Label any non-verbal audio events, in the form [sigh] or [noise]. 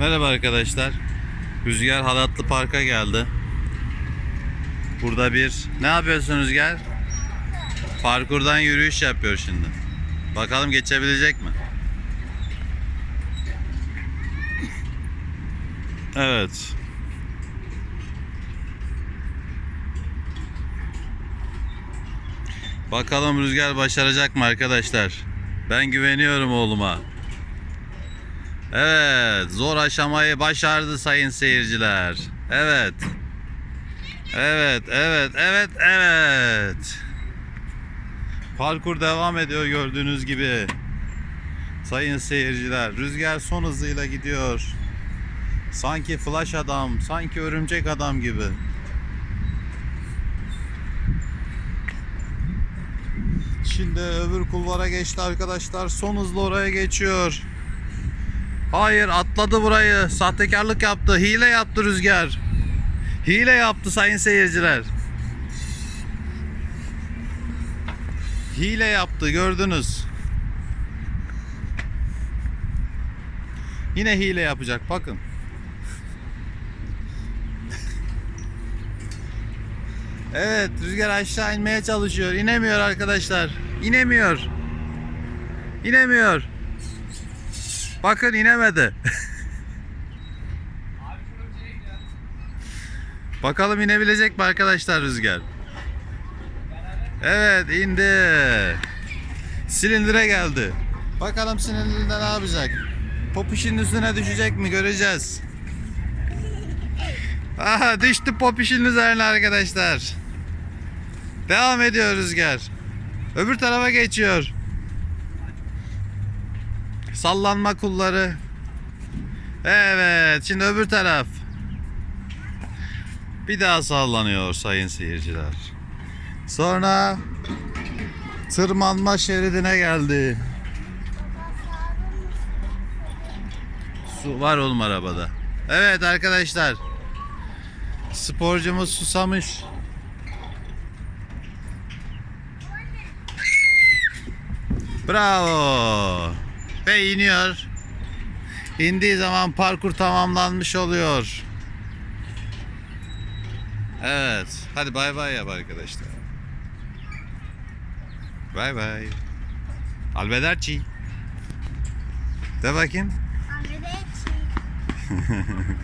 Merhaba arkadaşlar. Rüzgar Halatlı Park'a geldi. Burada bir... Ne yapıyorsun Rüzgar? Parkurdan yürüyüş yapıyor şimdi. Bakalım geçebilecek mi? Evet. Bakalım Rüzgar başaracak mı arkadaşlar? Ben güveniyorum oğluma. Evet, zor aşamayı başardı sayın seyirciler. Evet. Evet, evet, evet, evet. Parkur devam ediyor gördüğünüz gibi. Sayın seyirciler, rüzgar son hızıyla gidiyor. Sanki flash adam, sanki örümcek adam gibi. Şimdi öbür kulvara geçti arkadaşlar. Son hızla oraya geçiyor. Hayır atladı burayı. Sahtekarlık yaptı. Hile yaptı Rüzgar. Hile yaptı sayın seyirciler. Hile yaptı gördünüz. Yine hile yapacak bakın. Evet Rüzgar aşağı inmeye çalışıyor. İnemiyor arkadaşlar. İnemiyor. İnemiyor. Bakın inemedi. Bakalım inebilecek mi arkadaşlar Rüzgar? Evet indi. Silindire geldi. Bakalım silindirde ne yapacak? Popişin üstüne düşecek mi göreceğiz. Aha düştü popişin üzerine arkadaşlar. Devam ediyor Rüzgar. Öbür tarafa geçiyor. Sallanma kulları. Evet, şimdi öbür taraf. Bir daha sallanıyor sayın seyirciler. Sonra tırmanma şeridine geldi. Su var oğlum arabada. Evet arkadaşlar. Sporcumuz susamış. Bravo. Ve iniyor. İndiği zaman parkur tamamlanmış oluyor. Evet. Hadi bay bay yap arkadaşlar. Bay bay. Alvederci. De bakayım. Arrivederci. [laughs]